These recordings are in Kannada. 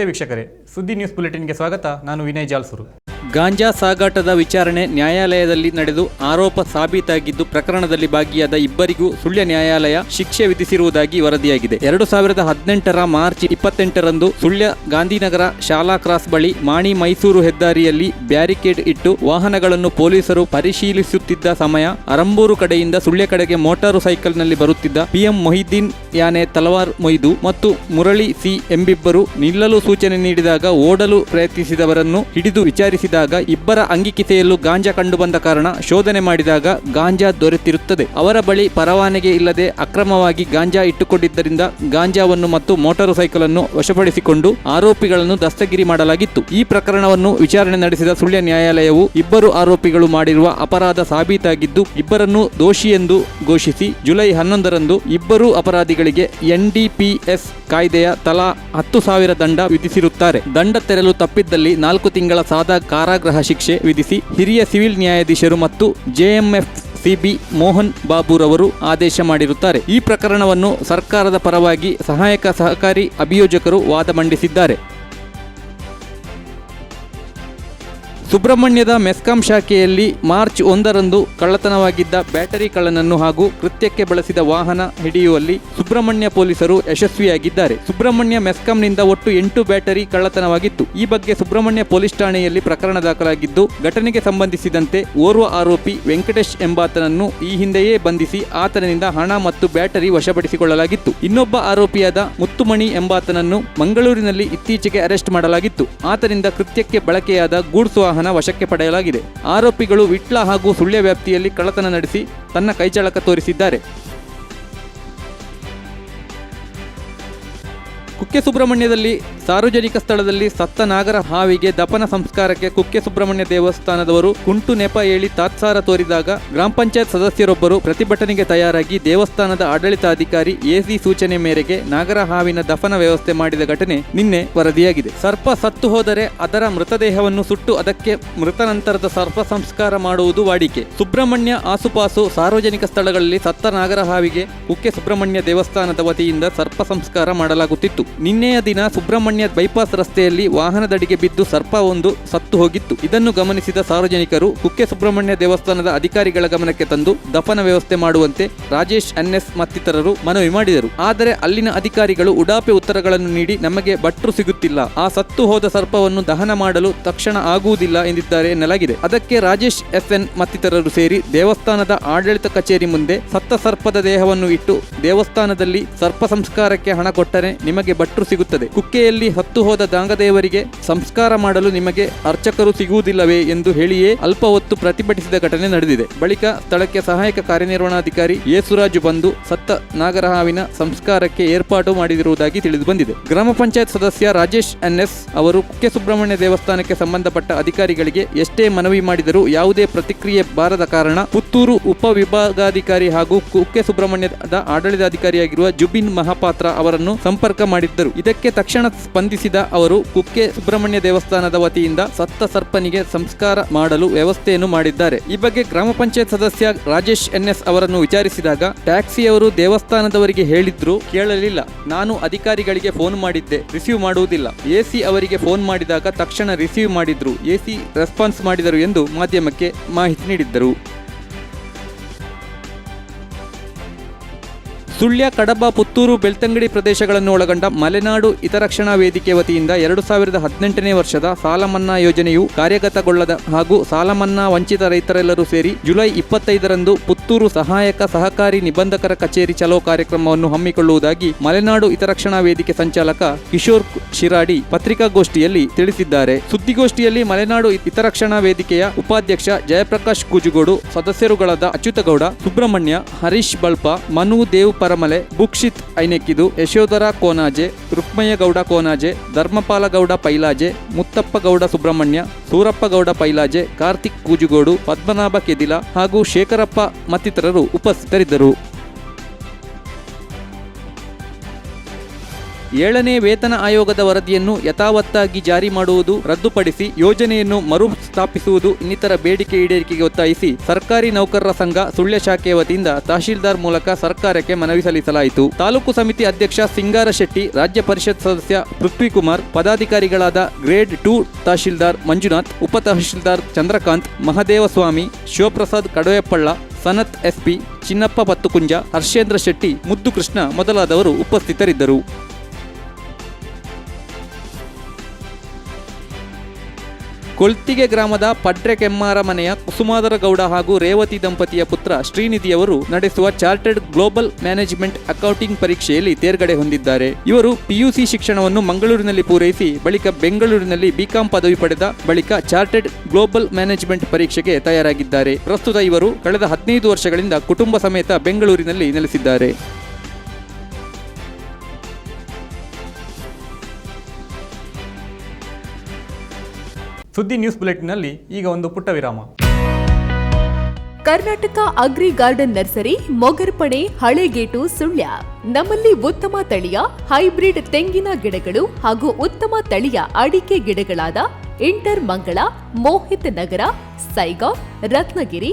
ನಮಸ್ತೆ ವೀಕ್ಷಕರೇ. ಸುದ್ದಿ ನ್ಯೂಸ್ ಬುಲೆಟಿನ್ಗೆ ಸ್ವಾಗತ. ನಾನು ವಿನಯ್ ಜಾಲ್ಸೂರು. ಗಾಂಜಾ ಸಾಗಾಟದ ವಿಚಾರಣೆ ನ್ಯಾಯಾಲಯದಲ್ಲಿ ನಡೆದು ಆರೋಪ ಸಾಬೀತಾಗಿದ್ದು ಪ್ರಕರಣದಲ್ಲಿ ಭಾಗಿಯಾದ ಇಬ್ಬರಿಗೂ ಸುಳ್ಯ ನ್ಯಾಯಾಲಯ ಶಿಕ್ಷೆ ವಿಧಿಸಿರುವುದಾಗಿ ವರದಿಯಾಗಿದೆ. ಎರಡು ಸಾವಿರದ ಹದಿನೆಂಟರ ಮಾರ್ಚ್ ಇಪ್ಪತ್ತೆಂಟರಂದು ಸುಳ್ಯ ಗಾಂಧಿನಗರ ಶಾಲಾ ಕ್ರಾಸ್ ಬಳಿ ಮಾಣಿ ಮೈಸೂರು ಹೆದ್ದಾರಿಯಲ್ಲಿ ಬ್ಯಾರಿಕೇಡ್ ಇಟ್ಟು ವಾಹನಗಳನ್ನು ಪೊಲೀಸರು ಪರಿಶೀಲಿಸುತ್ತಿದ್ದ ಸಮಯ ಅರಂಬೂರು ಕಡೆಯಿಂದ ಸುಳ್ಯ ಕಡೆಗೆ ಮೋಟಾರು ಸೈಕಲ್ನಲ್ಲಿ ಬರುತ್ತಿದ್ದ ಪಿಎಂ ಮೊಹಿದ್ದೀನ್ ಯಾನೆ ತಲವಾರ್ ಮೊಯ್ದು ಮತ್ತು ಮುರಳಿ ಸಿ ಎಂಬಿಬ್ಬರು ನಿಲ್ಲಲು ಸೂಚನೆ ನೀಡಿದಾಗ ಓಡಲು ಪ್ರಯತ್ನಿಸಿದವರನ್ನು ಹಿಡಿದು ವಿಚಾರಿಸಿದಾಗ ಇಬ್ಬರ ಅಂಗಿಕಿತೆಯಲ್ಲೂ ಗಾಂಜಾ ಕಂಡುಬಂದ ಕಾರಣ ಶೋಧನೆ ಮಾಡಿದಾಗ ಗಾಂಜಾ ದೊರೆತಿರುತ್ತದೆ. ಅವರ ಬಳಿ ಪರವಾನಗಿ ಇಲ್ಲದೆ ಅಕ್ರಮವಾಗಿ ಗಾಂಜಾ ಇಟ್ಟುಕೊಂಡಿದ್ದರಿಂದ ಗಾಂಜಾವನ್ನು ಮತ್ತು ಮೋಟಾರು ಸೈಕಲ್ ಅನ್ನು ವಶಪಡಿಸಿಕೊಂಡು ಆರೋಪಿಗಳನ್ನು ದಸ್ತಗಿರಿ ಮಾಡಲಾಗಿತ್ತು. ಈ ಪ್ರಕರಣವನ್ನು ವಿಚಾರಣೆ ನಡೆಸಿದ ಸುಳ್ಯ ನ್ಯಾಯಾಲಯವು ಇಬ್ಬರು ಆರೋಪಿಗಳು ಮಾಡಿರುವ ಅಪರಾಧ ಸಾಬೀತಾಗಿದ್ದು, ಇಬ್ಬರನ್ನು ದೋಷಿ ಎಂದು ಘೋಷಿಸಿ ಜುಲೈ ಹನ್ನೊಂದರಂದು ಇಬ್ಬರು ಅಪರಾಧಿಗಳಿಗೆ ಎನ್ಡಿಪಿಎಸ್ ಕಾಯ್ದೆಯ ತಲಾ ಹತ್ತು ಸಾವಿರ ದಂಡ ವಿಧಿಸಿರುತ್ತಾರೆ. ದಂಡ ತೆರಲು ತಪ್ಪಿದ್ದಲ್ಲಿ ನಾಲ್ಕು ತಿಂಗಳ ಸಾದಾ ಕಾರಾಗೃಹ ಶಿಕ್ಷೆ ವಿಧಿಸಿ ಹಿರಿಯ ಸಿವಿಲ್ ನ್ಯಾಯಾಧೀಶರು ಮತ್ತು ಜೆಎಂಎಫ್ ಸಿಬಿ ಮೋಹನ್ ಬಾಬುರವರು ಆದೇಶ ಮಾಡಿರುತ್ತಾರೆ. ಈ ಪ್ರಕರಣವನ್ನು ಸರ್ಕಾರದ ಪರವಾಗಿ ಸಹಾಯಕ ಸಹಕಾರಿ ಅಭಿಯೋಜಕರು ವಾದ ಮಂಡಿಸಿದ್ದಾರೆ. ಸುಬ್ರಹ್ಮಣ್ಯದ ಮೆಸ್ಕಾಂ ಶಾಖೆಯಲ್ಲಿ ಮಾರ್ಚ್ ಒಂದರಂದು ಕಳ್ಳತನವಾಗಿದ್ದ ಬ್ಯಾಟರಿ ಕಳ್ಳನನ್ನು ಹಾಗೂ ಕೃತ್ಯಕ್ಕೆ ಬಳಸಿದ ವಾಹನ ಹಿಡಿಯುವಲ್ಲಿ ಸುಬ್ರಹ್ಮಣ್ಯ ಪೊಲೀಸರು ಯಶಸ್ವಿಯಾಗಿದ್ದಾರೆ. ಸುಬ್ರಹ್ಮಣ್ಯ ಮೆಸ್ಕಾಂನಿಂದ ಒಟ್ಟು ಎಂಟು ಬ್ಯಾಟರಿ ಕಳ್ಳತನವಾಗಿತ್ತು. ಈ ಬಗ್ಗೆ ಸುಬ್ರಹ್ಮಣ್ಯ ಪೊಲೀಸ್ ಠಾಣೆಯಲ್ಲಿ ಪ್ರಕರಣ ದಾಖಲಾಗಿದ್ದು, ಘಟನೆಗೆ ಸಂಬಂಧಿಸಿದಂತೆ ಓರ್ವ ಆರೋಪಿ ವೆಂಕಟೇಶ್ ಎಂಬಾತನನ್ನು ಈ ಹಿಂದೆಯೇ ಬಂಧಿಸಿ ಆತನಿಂದ ಹಣ ಮತ್ತು ಬ್ಯಾಟರಿ ವಶಪಡಿಸಿಕೊಳ್ಳಲಾಗಿತ್ತು. ಇನ್ನೊಬ್ಬ ಆರೋಪಿಯಾದ ಮುತ್ತುಮಣಿ ಎಂಬಾತನನ್ನು ಮಂಗಳೂರಿನಲ್ಲಿ ಇತ್ತೀಚೆಗೆ ಅರೆಸ್ಟ್ ಮಾಡಲಾಗಿತ್ತು. ಆತನಿಂದ ಕೃತ್ಯಕ್ಕೆ ಬಳಕೆಯಾದ ಗೂಡ್ಸ್ ವಶಕ್ಕೆ ಪಡೆಯಲಾಗಿದೆ. ಆರೋಪಿಗಳು ವಿಟ್ಲ ಹಾಗೂ ಸುಳ್ಯ ವ್ಯಾಪ್ತಿಯಲ್ಲಿ ಕಳ್ಳತನ ನಡೆಸಿ ತನ್ನ ಕೈಚಳಕ ತೋರಿಸಿದ್ದಾರೆ. ಕುಕ್ಕೆ ಸುಬ್ರಹ್ಮಣ್ಯದಲ್ಲಿ ಸಾರ್ವಜನಿಕ ಸ್ಥಳದಲ್ಲಿ ಸತ್ತ ನಾಗರ ಹಾವಿಗೆ ದಪನ ಸಂಸ್ಕಾರಕ್ಕೆ ಕುಕ್ಕೆ ಸುಬ್ರಹ್ಮಣ್ಯ ದೇವಸ್ಥಾನದವರು ಕುಂಟು ನೆಪ ಹೇಳಿ ತಾತ್ಸಾರ ತೋರಿದಾಗ ಗ್ರಾಮ ಪಂಚಾಯತ್ ಸದಸ್ಯರೊಬ್ಬರು ಪ್ರತಿಭಟನೆಗೆ ತಯಾರಾಗಿ ದೇವಸ್ಥಾನದ ಆಡಳಿತಾಧಿಕಾರಿ ಎಸಿ ಸೂಚನೆ ಮೇರೆಗೆ ನಾಗರ ಹಾವಿನ ದಫನ ವ್ಯವಸ್ಥೆ ಮಾಡಿದ ಘಟನೆ ನಿನ್ನೆ ವರದಿಯಾಗಿದೆ. ಸರ್ಪ ಸತ್ತು ಹೋದರೆ ಅದರ ಮೃತದೇಹವನ್ನು ಸುಟ್ಟು ಅದಕ್ಕೆ ಮೃತ ನಂತರದ ಸರ್ಪ ಸಂಸ್ಕಾರ ಮಾಡುವುದು ವಾಡಿಕೆ. ಸುಬ್ರಹ್ಮಣ್ಯ ಆಸುಪಾಸು ಸಾರ್ವಜನಿಕ ಸ್ಥಳಗಳಲ್ಲಿ ಸತ್ತ ನಾಗರ ಹಾವಿಗೆ ಕುಕ್ಕೆ ಸುಬ್ರಹ್ಮಣ್ಯ ದೇವಸ್ಥಾನದ ವತಿಯಿಂದ ಸರ್ಪ ಸಂಸ್ಕಾರ ಮಾಡಲಾಗುತ್ತಿತ್ತು. ನಿನ್ನೆಯ ದಿನ ಸುಬ್ರಹ್ಮಣ್ಯ ಬೈಪಾಸ್ ರಸ್ತೆಯಲ್ಲಿ ವಾಹನದಡಿಗೆ ಬಿದ್ದು ಸರ್ಪವೊಂದು ಸತ್ತು ಹೋಗಿತ್ತು. ಇದನ್ನು ಗಮನಿಸಿದ ಸಾರ್ವಜನಿಕರು, ಕುಕ್ಕೆ ಸುಬ್ರಹ್ಮಣ್ಯ ದೇವಸ್ಥಾನದ ಅಧಿಕಾರಿಗಳ ಗಮನಕ್ಕೆ ತಂದು ದಫನ ವ್ಯವಸ್ಥೆ ಮಾಡುವಂತೆ ರಾಜೇಶ್, ಎನ್ಎಸ್ ಮತ್ತಿತರರು ಮನವಿ ಮಾಡಿದರು. ಆದರೆ ಅಲ್ಲಿನ ಅಧಿಕಾರಿಗಳು ಉಡಾಪೆ ಉತ್ತರಗಳನ್ನು ನೀಡಿ ನಮಗೆ ಭಟ್ರು ಸಿಗುತ್ತಿಲ್ಲ. ಆ ಸತ್ತು ಹೋದ ಸರ್ಪವನ್ನು ದಹನ ಮಾಡಲು ತಕ್ಷಣ ಆಗುವುದಿಲ್ಲ ಎಂದಿದ್ದಾರೆ ಎನ್ನಲಾಗಿದೆ ಅದಕ್ಕೆ ರಾಜೇಶ್, ಎಸ್ಎನ್ ಮತ್ತಿತರರು ಸೇರಿ ದೇವಸ್ಥಾನದ ಆಡಳಿತ ಕಚೇರಿ ಮುಂದೆ ಸತ್ತ ಸರ್ಪದ ದೇಹವನ್ನು ಇಟ್ಟು ದೇವಸ್ಥಾನದಲ್ಲಿ ಸರ್ಪ ಸಂಸ್ಕಾರಕ್ಕೆ ಹಣ ಕೊಟ್ಟರೆ ನಿಮಗೆ ಭಟ್ರು ಸಿಗುತ್ತದೆ. ಕುಕ್ಕೆಯಲ್ಲಿ ಹತ್ತು ಹೋದ ದಾಂಗದೇವರಿಗೆ ಸಂಸ್ಕಾರ ಮಾಡಲು ನಿಮಗೆ ಅರ್ಚಕರು ಸಿಗುವುದಿಲ್ಲವೇ ಎಂದು ಹೇಳಿಯೇ ಅಲ್ಪ ಹೊತ್ತು ಪ್ರತಿಭಟಿಸಿದ ಘಟನೆ ನಡೆದಿದೆ. ಬಳಿಕ ಸ್ಥಳಕ್ಕೆ ಸಹಾಯಕ ಕಾರ್ಯನಿರ್ವಹಣಾಧಿಕಾರಿ ಯೇಸುರಾಜು ಬಂದು ಸತ್ತ ನಾಗರಹಾವಿನ ಸಂಸ್ಕಾರಕ್ಕೆ ಏರ್ಪಾಡು ಮಾಡಿರುವುದಾಗಿ ತಿಳಿದು ಬಂದಿದೆ. ಗ್ರಾಮ ಪಂಚಾಯತ್ ಸದಸ್ಯ ರಾಜೇಶ್ ಎನ್ಎಸ್ ಅವರು ಕುಕ್ಕೆ ಸುಬ್ರಹ್ಮಣ್ಯ ದೇವಸ್ಥಾನಕ್ಕೆ ಸಂಬಂಧಪಟ್ಟ ಅಧಿಕಾರಿಗಳಿಗೆ ಎಷ್ಟೇ ಮನವಿ ಮಾಡಿದರೂ ಯಾವುದೇ ಪ್ರತಿಕ್ರಿಯೆ ಬಾರದ ಕಾರಣ ಪುತ್ತೂರು ಉಪವಿಭಾಗಾಧಿಕಾರಿ ಹಾಗೂ ಕುಕ್ಕೆ ಸುಬ್ರಹ್ಮಣ್ಯದ ಆಡಳಿತಾಧಿಕಾರಿಯಾಗಿರುವ ಜುಬಿನ್ ಮಹಾಪಾತ್ರ ಅವರನ್ನು ಸಂಪರ್ಕ ಮಾಡಿದ್ದರು ಇದಕ್ಕೆ ತಕ್ಷಣ ಸ್ಪಂದಿಸಿದ ಅವರು, ಕುಕ್ಕೆ ಸುಬ್ರಹ್ಮಣ್ಯ ದೇವಸ್ಥಾನದ ವತಿಯಿಂದ ಸತ್ತ ಸರ್ಪನಿಗೆ ಸಂಸ್ಕಾರ ಮಾಡಲು ವ್ಯವಸ್ಥೆಯನ್ನು ಮಾಡಿದ್ದಾರೆ. ಈ ಬಗ್ಗೆ ಗ್ರಾಮ ಪಂಚಾಯತ್ ಸದಸ್ಯ ರಾಜೇಶ್ ಎನ್ಎಸ್ ಅವರನ್ನು ವಿಚಾರಿಸಿದಾಗ, ಟ್ಯಾಕ್ಸಿಯವರು ದೇವಸ್ಥಾನದವರಿಗೆ ಹೇಳಿದ್ರು, ಕೇಳಲಿಲ್ಲ. ನಾನು ಅಧಿಕಾರಿಗಳಿಗೆ ಫೋನ್ ಮಾಡಿದ್ದೆ, ರಿಸೀವ್ ಮಾಡುವುದಿಲ್ಲ. ಎಸಿ ಅವರಿಗೆ ಫೋನ್ ಮಾಡಿದಾಗ ತಕ್ಷಣ ರಿಸೀವ್ ಮಾಡಿದ್ರು. ಎಸಿ ರೆಸ್ಪಾನ್ಸ್ ಮಾಡಿದರು ಎಂದು ಮಾಧ್ಯಮಕ್ಕೆ ಮಾಹಿತಿ ನೀಡಿದ್ದರು. ಸುಳ್ಯ ಕಡಬ ಪುತ್ತೂರು ಬೆಳ್ತಂಗಡಿ ಪ್ರದೇಶಗಳನ್ನು ಒಳಗೊಂಡ ಮಲೆನಾಡು ಹಿತರಕ್ಷಣಾ ವೇದಿಕೆ ವತಿಯಿಂದ ಎರಡು ಸಾವಿರದ ಹದಿನೆಂಟನೇ ವರ್ಷದ ಸಾಲಮನ್ನಾ ಯೋಜನೆಯು ಕಾರ್ಯಗತಗೊಳ್ಳದ ಹಾಗೂ ಸಾಲಮನ್ನಾ ವಂಚಿತ ರೈತರೆಲ್ಲರೂ ಸೇರಿ ಜುಲೈ ಇಪ್ಪತ್ತೈದರಂದು ಪುತ್ತೂರು ಸಹಾಯಕ ಸಹಕಾರಿ ನಿಬಂಧಕರ ಕಚೇರಿ ಚಲೋ ಕಾರ್ಯಕ್ರಮವನ್ನು ಹಮ್ಮಿಕೊಳ್ಳುವುದಾಗಿ ಮಲೆನಾಡು ಹಿತರಕ್ಷಣಾ ವೇದಿಕೆ ಸಂಚಾಲಕ ಕಿಶೋರ್ ಶಿರಾಡಿ ಪತ್ರಿಕಾಗೋಷ್ಠಿಯಲ್ಲಿ ತಿಳಿಸಿದ್ದಾರೆ. ಸುದ್ದಿಗೋಷ್ಠಿಯಲ್ಲಿ ಮಲೆನಾಡು ಹಿತರಕ್ಷಣಾ ವೇದಿಕೆಯ ಉಪಾಧ್ಯಕ್ಷ ಜಯಪ್ರಕಾಶ್ ಕೂಜುಗೋಡು, ಸದಸ್ಯರುಗಳಾದ ಅಚ್ಯುತಗೌಡ, ಸುಬ್ರಹ್ಮಣ್ಯ, ಹರೀಶ್ ಬಳ್ಪ, ಮನು ದೇವ್ ಪರಮಲೆ ಬುಕ್ಷಿತ್ ಐನೆಕ್ಕಿದು, ಯಶೋಧರ ಕೋನಾಜೆ, ರುಕ್ಮಯ್ಯಗೌಡ ಕೋನಾಜೆ ಧರ್ಮಪಾಲಗೌಡ ಪೈಲಾಜೆ ಮುತ್ತಪ್ಪಗೌಡ ಸುಬ್ರಹ್ಮಣ್ಯ ಸೂರಪ್ಪಗೌಡ ಪೈಲಾಜೆ, ಕಾರ್ತಿಕ್ ಕೂಜುಗೋಡು, ಪದ್ಮನಾಭ ಕೆದಿಲ ಹಾಗೂ ಶೇಖರಪ್ಪ ಮತ್ತಿತರರು ಉಪಸ್ಥಿತರಿದ್ದರು. ಏಳನೇ ವೇತನ ಆಯೋಗದ ವರದಿಯನ್ನು ಯಥಾವತ್ತಾಗಿ ಜಾರಿ ಮಾಡುವುದು, ರದ್ದುಪಡಿಸಿ ಯೋಜನೆಯನ್ನು ಮರು ಸ್ಥಾಪಿಸುವುದು ಇನ್ನಿತರ ಬೇಡಿಕೆ ಈಡೇರಿಕೆಗೆ ಒತ್ತಾಯಿಸಿ ಸರ್ಕಾರಿ ನೌಕರರ ಸಂಘ ಸುಳ್ಯ ಶಾಖೆಯ ವತಿಯಿಂದ ತಹಶೀಲ್ದಾರ್ ಮೂಲಕ ಸರ್ಕಾರಕ್ಕೆ ಮನವಿ ಸಲ್ಲಿಸಲಾಯಿತು. ತಾಲೂಕು ಸಮಿತಿ ಅಧ್ಯಕ್ಷ ಸಿಂಗಾರ ಶೆಟ್ಟಿ, ರಾಜ್ಯ ಪರಿಷತ್ ಸದಸ್ಯ ಪೃಥ್ವಿಕುಮಾರ್ ಪದಾಧಿಕಾರಿಗಳಾದ ಗ್ರೇಡ್ ಟೂ ತಹಶೀಲ್ದಾರ್ ಮಂಜುನಾಥ್, ಉಪ ತಹಶೀಲ್ದಾರ್ ಚಂದ್ರಕಾಂತ್, ಮಹದೇವಸ್ವಾಮಿ, ಶಿವಪ್ರಸಾದ್ ಕಡವೆಪ್ಪಳ್ಳ ಸನತ್ ಎಸ್ಪಿ, ಚಿನ್ನಪ್ಪ ಪತ್ತುಕುಂಜ ಹರ್ಷೇಂದ್ರ ಶೆಟ್ಟಿ, ಮುದ್ದು ಕೃಷ್ಣ ಮೊದಲಾದವರು ಉಪಸ್ಥಿತರಿದ್ದರು. ಕೊಳ್ತಿಗೆ ಗ್ರಾಮದ ಪಡ್ರೆ ಕೆಮ್ಮಾರ ಮನೆಯ ಕುಸುಮಾದರ ಗೌಡ ಹಾಗೂ ರೇವತಿ ದಂಪತಿಯ ಪುತ್ರ ಶ್ರೀನಿಧಿಯವರು ನಡೆಸುವ ಚಾರ್ಟೆಡ್ ಗ್ಲೋಬಲ್ ಮ್ಯಾನೇಜ್ಮೆಂಟ್ ಅಕೌಂಟಿಂಗ್ ಪರೀಕ್ಷೆಯಲ್ಲಿ ತೇರ್ಗಡೆ ಹೊಂದಿದ್ದಾರೆ. ಇವರು ಪಿಯುಸಿ ಶಿಕ್ಷಣವನ್ನು ಮಂಗಳೂರಿನಲ್ಲಿ ಪೂರೈಸಿ, ಬಳಿಕ ಬೆಂಗಳೂರಿನಲ್ಲಿ ಬಿಕಾಂ ಪದವಿ ಪಡೆದ ಬಳಿಕ ಚಾರ್ಟೆಡ್ ಗ್ಲೋಬಲ್ ಮ್ಯಾನೇಜ್ಮೆಂಟ್ ಪರೀಕ್ಷೆಗೆ ತಯಾರಾಗಿದ್ದಾರೆ. ಪ್ರಸ್ತುತ ಇವರು ಕಳೆದ ಹದಿನೈದು ವರ್ಷಗಳಿಂದ ಕುಟುಂಬ ಸಮೇತ ಬೆಂಗಳೂರಿನಲ್ಲಿ ನೆಲೆಸಿದ್ದಾರೆ. ಸುದ್ದಿ ನ್ಯೂಸ್ ಬುಲೆಟಿನ್ನಲ್ಲಿ ಈಗ ಒಂದು ಪುಟ್ಟ ವಿರಾಮ. Karnataka agri garden nursery Mogarpane Halegate, Sullia. ನಮ್ಮಲ್ಲಿ ಉತ್ತಮ ತಳಿಯ, ಹೈಬ್ರಿಡ್ ತೆಂಗಿನ ಗಿಡಗಳು ಹಾಗೂ ಉತ್ತಮ ತಳಿಯ ಅಡಿಕೆ ಗಿಡಗಳಾದ ಇಂಟರ್ ಮಂಗಳ, ಮೋಹಿತ್ ನಗರ ಸೈಗಾವ್ ರತ್ನಗಿರಿ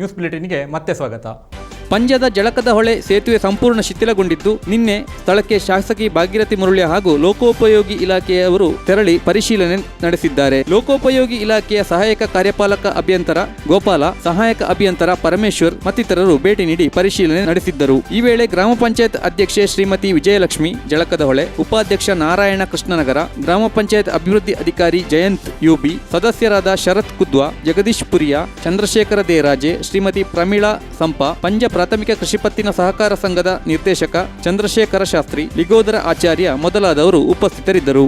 ನ್ಯೂಸ್ ಬುಲೆಟಿನ್ಗೆ ಮತ್ತೆ ಸ್ವಾಗತ. ಪಂಜದ ಜಳಕದ ಹೊಳೆ ಸೇತುವೆ ಸಂಪೂರ್ಣ ಶಿಥಿಲಗೊಂಡಿದ್ದು, ನಿನ್ನೆ ಸ್ಥಳಕ್ಕೆ ಶಾಸಕಿ ಭಾಗೀರಥಿ ಮುರುಳ್ಯ ಹಾಗೂ ಲೋಕೋಪಯೋಗಿ ಇಲಾಖೆಯವರು ತೆರಳಿ ಪರಿಶೀಲನೆ ನಡೆಸಿದ್ದಾರೆ. ಲೋಕೋಪಯೋಗಿ ಇಲಾಖೆಯ ಸಹಾಯಕ ಕಾರ್ಯಪಾಲಕ ಅಭಿಯಂತರ ಗೋಪಾಲ, ಸಹಾಯಕ ಅಭಿಯಂತರ ಪರಮೇಶ್ವರ್ ಮತ್ತಿತರರು ಭೇಟಿ ನೀಡಿ ಪರಿಶೀಲನೆ ನಡೆಸಿದ್ದರು. ಈ ವೇಳೆ ಗ್ರಾಮ ಪಂಚಾಯತ್ ಅಧ್ಯಕ್ಷೆ ಶ್ರೀಮತಿ ವಿಜಯಲಕ್ಷ್ಮಿ, ಜಳಕದ ಹೊಳೆ ಉಪಾಧ್ಯಕ್ಷ ನಾರಾಯಣ ಕೃಷ್ಣನಗರ, ಗ್ರಾಮ ಪಂಚಾಯತ್ ಅಭಿವೃದ್ಧಿ ಅಧಿಕಾರಿ ಜಯಂತ್ ಯುಬಿ, ಸದಸ್ಯರಾದ ಶರತ್ ಕುದ್ವಾ, ಜಗದೀಶ್ ಪುರಿಯಾ, ಚಂದ್ರಶೇಖರ ದೇರಾಜೆ, ಶ್ರೀಮತಿ ಪ್ರಮೀಳಾ ಸಂಪ ಪಂಜ ಪ್ರಾಥಮಿಕ ಕೃಷಿ ಪತ್ತಿನ ಸಹಕಾರ ಸಂಘದ ನಿರ್ದೇಶಕ ಚಂದ್ರಶೇಖರ ಶಾಸ್ತ್ರಿ, ಲಿಗೋದರ ಆಚಾರ್ಯ ಮೊದಲಾದವರು ಉಪಸ್ಥಿತರಿದ್ದರು.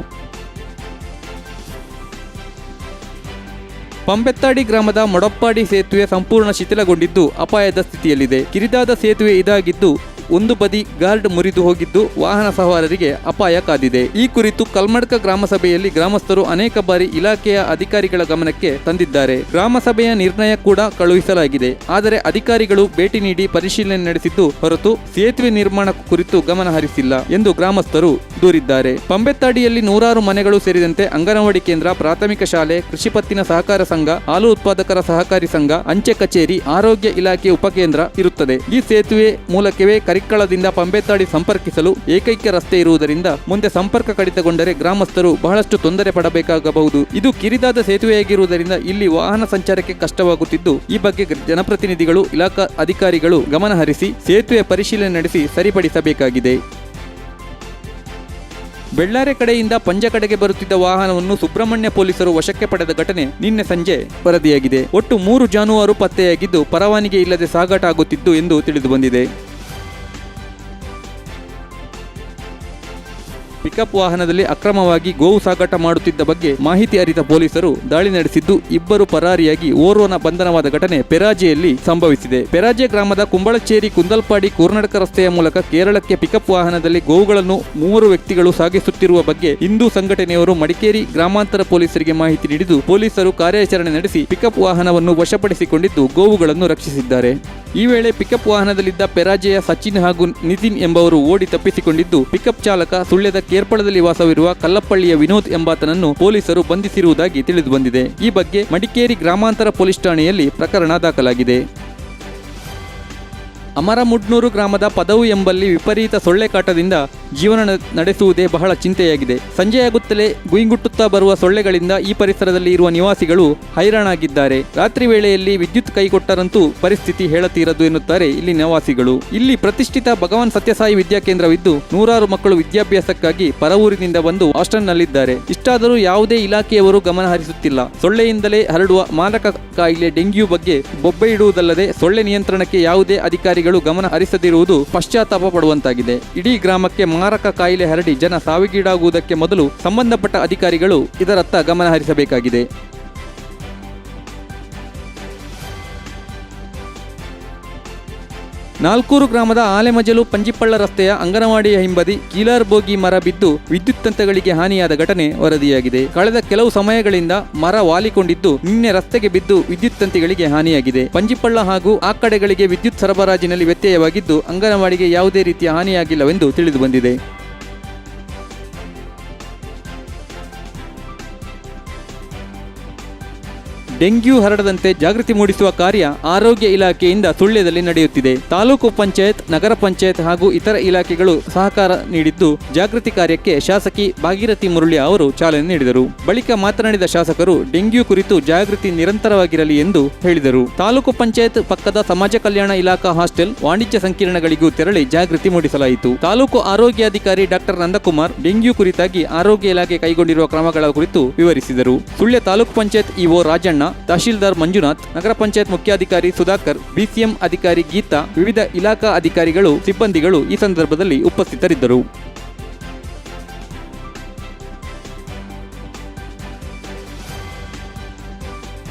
ಪಂಬೆತ್ತಾಡಿ ಗ್ರಾಮದ ಮೊಡಪ್ಪಾಡಿ ಸೇತುವೆ ಸಂಪೂರ್ಣ ಶಿಥಿಲಗೊಂಡಿದ್ದು ಅಪಾಯದ ಸ್ಥಿತಿಯಲ್ಲಿದೆ. ಕಿರಿದಾದ ಸೇತುವೆ ಇದಾಗಿದ್ದು ಒಂದು ಬದಿ ಗಾರ್ಡ್ ಮುರಿದು ಹೋಗಿದ್ದು ವಾಹನ ಸವಾರರಿಗೆ ಅಪಾಯ ಕಾದಿದೆ. ಈ ಕುರಿತು ಕಲ್ಮಡ್ಕ ಗ್ರಾಮಸಭೆಯಲ್ಲಿ ಗ್ರಾಮಸ್ಥರು ಅನೇಕ ಬಾರಿ ಇಲಾಖೆಯ ಅಧಿಕಾರಿಗಳ ಗಮನಕ್ಕೆ ತಂದಿದ್ದಾರೆ. ಗ್ರಾಮಸಭೆಯ ನಿರ್ಣಯ ಕೂಡ ಕಳುಹಿಸಲಾಗಿದೆ. ಆದರೆ ಅಧಿಕಾರಿಗಳು ಭೇಟಿ ನೀಡಿ ಪರಿಶೀಲನೆ ನಡೆಸಿದ್ದು ಹೊರತು ಸೇತುವೆ ನಿರ್ಮಾಣ ಕುರಿತು ಗಮನ ಹರಿಸಿಲ್ಲ ಎಂದು ಗ್ರಾಮಸ್ಥರು ದೂರಿದ್ದಾರೆ. ಪಂಬೆತ್ತಾಡಿಯಲ್ಲಿ ನೂರಾರು ಮನೆಗಳು ಸೇರಿದಂತೆ ಅಂಗನವಾಡಿ ಕೇಂದ್ರ, ಪ್ರಾಥಮಿಕ ಶಾಲೆ, ಕೃಷಿ ಪತ್ತಿನ ಸಹಕಾರ ಸಂಘ, ಹಾಲು ಉತ್ಪಾದಕರ ಸಹಕಾರಿ ಸಂಘ, ಅಂಚೆ ಕಚೇರಿ, ಆರೋಗ್ಯ ಇಲಾಖೆ ಉಪಕೇಂದ್ರ ಇರುತ್ತದೆ. ಈ ಸೇತುವೆ ಮೂಲಕವೇ ಕರಿಕ್ಕಳದಿಂದ ಪಂಬೆತ್ತಾಡಿ ಸಂಪರ್ಕಿಸಲು ಏಕೈಕ ರಸ್ತೆ ಇರುವುದರಿಂದ ಮುಂದೆ ಸಂಪರ್ಕ ಕಡಿತಗೊಂಡರೆ ಗ್ರಾಮಸ್ಥರು ಬಹಳಷ್ಟು ತೊಂದರೆ ಪಡಬೇಕಾಗಬಹುದು. ಇದು ಕಿರಿದಾದ ಸೇತುವೆಯಾಗಿರುವುದರಿಂದ ಇಲ್ಲಿ ವಾಹನ ಸಂಚಾರಕ್ಕೆ ಕಷ್ಟವಾಗುತ್ತಿದ್ದು, ಈ ಬಗ್ಗೆ ಜನಪ್ರತಿನಿಧಿಗಳು, ಇಲಾಖಾ ಅಧಿಕಾರಿಗಳು ಗಮನಹರಿಸಿ ಸೇತುವೆ ಪರಿಶೀಲನೆ ನಡೆಸಿ ಸರಿಪಡಿಸಬೇಕಾಗಿದೆ. ಬೆಳ್ಳಾರೆ ಕಡೆಯಿಂದ ಪಂಜ ಕಡೆಗೆ ಬರುತ್ತಿದ್ದ ವಾಹನವನ್ನು ಸುಬ್ರಹ್ಮಣ್ಯ ಪೊಲೀಸರು ವಶಕ್ಕೆ ಪಡೆದ ಘಟನೆ ನಿನ್ನೆ ಸಂಜೆ ವರದಿಯಾಗಿದೆ. ಒಟ್ಟು ಮೂರು ಜಾನುವಾರು ಪತ್ತೆಯಾಗಿದ್ದು, ಪರವಾನಿಗೆ ಇಲ್ಲದೆ ಸಾಗಾಟ ಆಗುತ್ತಿತ್ತು ಎಂದು ತಿಳಿದುಬಂದಿದೆ. ಪಿಕಪ್ ವಾಹನದಲ್ಲಿ ಅಕ್ರಮವಾಗಿ ಗೋವು ಸಾಗಾಟ ಮಾಡುತ್ತಿದ್ದ ಬಗ್ಗೆ ಮಾಹಿತಿ ಅರಿತ ಪೊಲೀಸರು ದಾಳಿ ನಡೆಸಿದ್ದು ಇಬ್ಬರು ಪರಾರಿಯಾಗಿ ಓರ್ವನ ಬಂಧನವಾದ ಘಟನೆ ಪೆರಾಜೆಯಲ್ಲಿ ಸಂಭವಿಸಿದೆ. ಪೆರಾಜೆ ಗ್ರಾಮದ ಕುಂಬಳಚೇರಿ ಕುಂದಲ್ಪಾಡಿ ಕರ್ನಾಟಕ ರಸ್ತೆಯ ಮೂಲಕ ಕೇರಳಕ್ಕೆ ಪಿಕಪ್ ವಾಹನದಲ್ಲಿ ಗೋವುಗಳನ್ನು ಮೂವರು ವ್ಯಕ್ತಿಗಳು ಸಾಗಿಸುತ್ತಿರುವ ಬಗ್ಗೆ ಹಿಂದೂ ಸಂಘಟನೆಯವರು ಮಡಿಕೇರಿ ಗ್ರಾಮಾಂತರ ಪೊಲೀಸರಿಗೆ ಮಾಹಿತಿ ನೀಡಿದ್ದು, ಪೊಲೀಸರು ಕಾರ್ಯಾಚರಣೆ ನಡೆಸಿ ಪಿಕಪ್ ವಾಹನವನ್ನು ವಶಪಡಿಸಿಕೊಂಡಿದ್ದು ಗೋವುಗಳನ್ನು ರಕ್ಷಿಸಿದ್ದಾರೆ. ಈ ವೇಳೆ ಪಿಕಪ್ ವಾಹನದಲ್ಲಿದ್ದ ಪೆರಾಜೆಯ ಸಚಿನ್ ಹಾಗೂ ನಿತಿನ್ ಎಂಬವರು ಓಡಿ ತಪ್ಪಿಸಿಕೊಂಡಿದ್ದು, ಪಿಕಪ್ ಚಾಲಕ ಸುಳ್ಯದ ಕೇರ್ಪಳದಲ್ಲಿ ವಾಸವಿರುವ ಕಲ್ಲಪ್ಪಳ್ಳಿಯ ವಿನೋದ್ ಎಂಬಾತನನ್ನು ಪೊಲೀಸರು ಬಂಧಿಸಿರುವುದಾಗಿ ತಿಳಿದುಬಂದಿದೆ. ಈ ಬಗ್ಗೆ ಮಡಿಕೇರಿ ಗ್ರಾಮಾಂತರ ಪೊಲೀಸ್ ಠಾಣೆಯಲ್ಲಿ ಪ್ರಕರಣ ದಾಖಲಾಗಿದೆ. ಅಮರಮುಡ್ನೂರು ಗ್ರಾಮದ ಪದವು ಎಂಬಲ್ಲಿ ವಿಪರೀತ ಸೊಳ್ಳೆ ಕಾಟದಿಂದ ಜೀವನ ನಡೆಸುವುದೇ ಬಹಳ ಚಿಂತೆಯಾಗಿದೆ. ಸಂಜೆಯಾಗುತ್ತಲೇ ಗುಯಿಂಗುಟ್ಟುತ್ತಾ ಬರುವ ಸೊಳ್ಳೆಗಳಿಂದ ಈ ಪರಿಸರದಲ್ಲಿ ಇರುವ ನಿವಾಸಿಗಳು ಹೈರಾಣಾಗಿದ್ದಾರೆ. ರಾತ್ರಿ ವೇಳೆಯಲ್ಲಿ ವಿದ್ಯುತ್ ಕೈಕೊಟ್ಟರಂತೂ ಪರಿಸ್ಥಿತಿ ಹೇಳತೀರದು ಎನ್ನುತ್ತಾರೆ ಇಲ್ಲಿ ನಿವಾಸಿಗಳು. ಇಲ್ಲಿ ಪ್ರತಿಷ್ಠಿತ ಭಗವಾನ್ ಸತ್ಯಸಾಯಿ ವಿದ್ಯಾಕೇಂದ್ರವಿದ್ದು ನೂರಾರು ಮಕ್ಕಳು ವಿದ್ಯಾಭ್ಯಾಸಕ್ಕಾಗಿ ಪರವೂರಿನಿಂದ ಬಂದು ಹಾಸ್ಟೆಲ್ನಲ್ಲಿದ್ದಾರೆ. ಇಷ್ಟಾದರೂ ಯಾವುದೇ ಇಲಾಖೆಯವರು ಗಮನ ಹರಿಸುತ್ತಿಲ್ಲ. ಸೊಳ್ಳೆಯಿಂದಲೇ ಹರಡುವ ಮಾರಕ ಕಾಯಿಲೆ ಡೆಂಗ್ಯೂ ಬಗ್ಗೆ ಬೊಬ್ಬೆ ಇಡುವುದಲ್ಲದೆ ಸೊಳ್ಳೆ ನಿಯಂತ್ರಣಕ್ಕೆ ಯಾವುದೇ ಅಧಿಕಾರಿಗಳು ಅಧಿಕಾರಿಗಳು ಗಮನ ಹರಿಸದಿರುವುದು ಪಶ್ಚಾತ್ತಾಪ ಪಡುವಂತಾಗಿದೆ ಇಡೀ ಗ್ರಾಮಕ್ಕೆ ಮಾರಕ ಕಾಯಿಲೆ ಹರಡಿ ಜನ ಸಾವಿಗೀಡಾಗುವುದಕ್ಕೆ ಮೊದಲು ಸಂಬಂಧಪಟ್ಟ ಅಧಿಕಾರಿಗಳು ಇದರತ್ತ ಗಮನ ಹರಿಸಬೇಕಾಗಿದೆ. ನಾಲ್ಕೂರು ಗ್ರಾಮದ ಆಲೆಮಜಲು ಪಂಜಿಪಳ್ಳ ರಸ್ತೆಯ ಅಂಗನವಾಡಿಯ ಹಿಂಬದಿ ಕೀಲರ್ ಬೋಗಿ ಮರ ಬಿದ್ದು ವಿದ್ಯುತ್ ತಂತ್ರಗಳಿಗೆ ಹಾನಿಯಾದ ಘಟನೆ ವರದಿಯಾಗಿದೆ. ಕಳೆದ ಕೆಲವು ಸಮಯಗಳಿಂದ ಮರ ವಾಲಿಕೊಂಡಿದ್ದು ನಿನ್ನೆ ರಸ್ತೆಗೆ ಬಿದ್ದು ವಿದ್ಯುತ್ ತಂತಿಗಳಿಗೆ ಹಾನಿಯಾಗಿದೆ. ಪಂಜಿಪಳ್ಳ ಹಾಗೂ ಆ ಕಡೆಗಳಿಗೆ ವಿದ್ಯುತ್ ಸರಬರಾಜಿನಲ್ಲಿ ವ್ಯತ್ಯಯವಾಗಿದ್ದು ಅಂಗನವಾಡಿಗೆ ಯಾವುದೇ ರೀತಿಯ ಹಾನಿಯಾಗಿಲ್ಲವೆಂದು ತಿಳಿದು ಡೆಂಗ್ಯೂ ಹರಡದಂತೆ ಜಾಗೃತಿ ಮೂಡಿಸುವ ಕಾರ್ಯ ಆರೋಗ್ಯ ಇಲಾಖೆಯಿಂದ ಸುಳ್ಯದಲ್ಲಿ ನಡೆಯುತ್ತಿದೆ. ತಾಲೂಕು ಪಂಚಾಯತ್, ನಗರ ಪಂಚಾಯತ್ ಹಾಗೂ ಇತರ ಇಲಾಖೆಗಳು ಸಹಕಾರ ನೀಡಿದ್ದು ಜಾಗೃತಿ ಕಾರ್ಯಕ್ಕೆ ಶಾಸಕಿ ಭಾಗೀರಥಿ ಮುರುಳಿ ಅವರು ಚಾಲನೆ ನೀಡಿದರು. ಬಳಿಕ ಮಾತನಾಡಿದ ಶಾಸಕರು, ಡೆಂಗ್ಯೂ ಕುರಿತು ಜಾಗೃತಿ ನಿರಂತರವಾಗಿರಲಿ ಎಂದು ಹೇಳಿದರು. ತಾಲೂಕು ಪಂಚಾಯತ್ ಪಕ್ಕದ ಸಮಾಜ ಕಲ್ಯಾಣ ಇಲಾಖಾ ಹಾಸ್ಟೆಲ್ ವಾಣಿಜ್ಯ ಸಂಕೀರ್ಣಗಳಿಗೂ ತೆರಳಿ ಜಾಗೃತಿ ಮೂಡಿಸಲಾಯಿತು. ತಾಲೂಕು ಆರೋಗ್ಯಾಧಿಕಾರಿ ಡಾಕ್ಟರ್ ನಂದಕುಮಾರ್ ಡೆಂಗ್ಯೂ ಕುರಿತಾಗಿ ಆರೋಗ್ಯ ಇಲಾಖೆ ಕೈಗೊಂಡಿರುವ ಕ್ರಮಗಳ ಕುರಿತು ವಿವರಿಸಿದರು. ಸುಳ್ಯ ತಾಲೂಕು ಪಂಚಾಯತ್ ಇಒ ರಾಜಣ್ಣ ತಹಶೀಲ್ದಾರ್ ಮಂಜುನಾಥ್, ನಗರ ಪಂಚಾಯತ್ ಮುಖ್ಯಾಧಿಕಾರಿ ಸುಧಾಕರ್, ಬಿಸಿಎಂ ಅಧಿಕಾರಿ ಗೀತಾ, ವಿವಿಧ ಇಲಾಖಾ ಅಧಿಕಾರಿಗಳು, ಸಿಬ್ಬಂದಿಗಳು ಈ ಸಂದರ್ಭದಲ್ಲಿ ಉಪಸ್ಥಿತರಿದ್ದರು.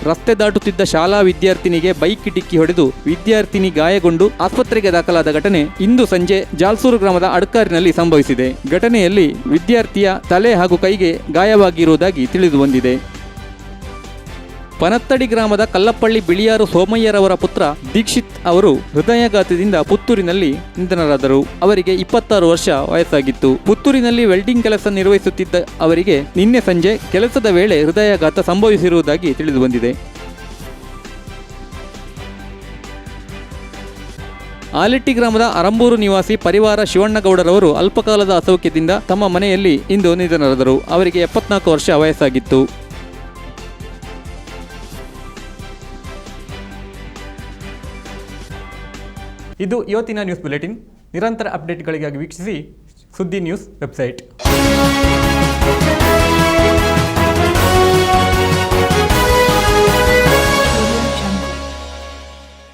ರಸ್ತೆ ದಾಟುತ್ತಿದ್ದ ಶಾಲಾ ವಿದ್ಯಾರ್ಥಿನಿಗೆ ಬೈಕ್ ಡಿಕ್ಕಿ ಹೊಡೆದು ವಿದ್ಯಾರ್ಥಿನಿ ಗಾಯಗೊಂಡು ಆಸ್ಪತ್ರೆಗೆ ದಾಖಲಾದ ಘಟನೆ ಇಂದು ಸಂಜೆ ಜಾಲ್ಸೂರು ಗ್ರಾಮದ ಅಡ್ಕಾರಿನಲ್ಲಿ ಸಂಭವಿಸಿದೆ. ಘಟನೆಯಲ್ಲಿ ವಿದ್ಯಾರ್ಥಿಯ ತಲೆ ಹಾಗೂ ಕೈಗೆ ಗಾಯವಾಗಿರುವುದಾಗಿ ತಿಳಿದು ಬಂದಿದೆ. ಪನತ್ತಡಿ ಗ್ರಾಮದ ಕಲ್ಲಪ್ಪಳ್ಳಿ ಬಿಳಿಯಾರು ಸೋಮಯ್ಯರವರ ಪುತ್ರ ದೀಕ್ಷಿತ್ ಅವರು ಹೃದಯಾಘಾತದಿಂದ ಪುತ್ತೂರಿನಲ್ಲಿ ನಿಧನರಾದರು. ಅವರಿಗೆ ಇಪ್ಪತ್ತಾರು ವರ್ಷ ವಯಸ್ಸಾಗಿತ್ತು. ಪುತ್ತೂರಿನಲ್ಲಿ ವೆಲ್ಡಿಂಗ್ ಕೆಲಸ ನಿರ್ವಹಿಸುತ್ತಿದ್ದ ಅವರಿಗೆ ನಿನ್ನೆ ಸಂಜೆ ಕೆಲಸದ ವೇಳೆ ಹೃದಯಾಘಾತ ಸಂಭವಿಸಿರುವುದಾಗಿ ತಿಳಿದುಬಂದಿದೆ. ಆಲಿಟ್ಟಿ ಗ್ರಾಮದ ಅರಂಬೂರು ನಿವಾಸಿ ಪರಿವಾರ ಶಿವಣ್ಣಗೌಡರವರು ಅಲ್ಪಕಾಲದ ಅಸೌಖ್ಯದಿಂದ ತಮ್ಮ ಮನೆಯಲ್ಲಿ ಇಂದು ನಿಧನರಾದರು. ಅವರಿಗೆ ಎಪ್ಪತ್ನಾಲ್ಕು ವರ್ಷ ವಯಸ್ಸಾಗಿತ್ತು. ಇದು ಇವತ್ತಿನ ನ್ಯೂಸ್ ಬುಲೆಟಿನ್ ನಿರಂತರ ಅಪ್ಡೇಟ್ಗಳಿಗಾಗಿ ವೀಕ್ಷಿಸಿ ಸುದ್ದಿ ನ್ಯೂಸ್ ವೆಬ್ಸೈಟ್